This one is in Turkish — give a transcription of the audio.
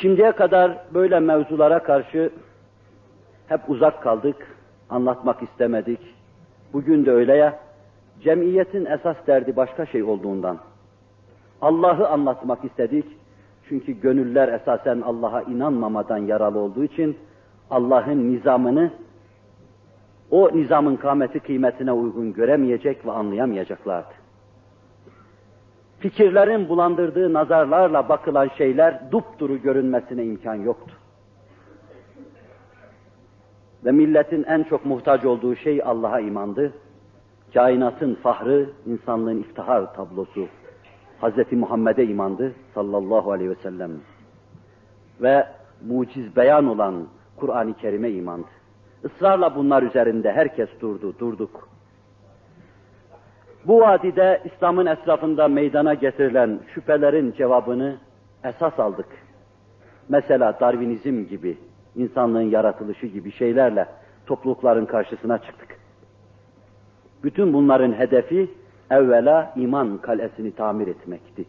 Şimdiye kadar böyle mevzulara karşı hep uzak kaldık, anlatmak istemedik. Bugün de öyle ya, cemiyetin esas derdi başka şey olduğundan. Allah'ı anlatmak istedik. Çünkü gönüller esasen Allah'a inanmamadan yaralı olduğu için Allah'ın nizamını o nizamın kâmeti kıymetine uygun göremeyecek ve anlayamayacaklardı. Fikirlerin bulandırdığı nazarlarla bakılan şeyler dupduru görünmesine imkan yoktu. Ve milletin en çok muhtaç olduğu şey Allah'a imandı. Kainatın fahrı, insanlığın iftihar tablosu. Hz. Muhammed'e imandı sallallahu aleyhi ve sellem. Ve muciz beyan olan Kur'an-ı Kerim'e imandı. Israrla bunlar üzerinde herkes durdu, durduk. Bu vadide İslam'ın etrafında meydana getirilen şüphelerin cevabını esas aldık. Mesela Darwinizm gibi, insanlığın yaratılışı gibi şeylerle toplulukların karşısına çıktık. Bütün bunların hedefi evvela iman kalesini tamir etmekti.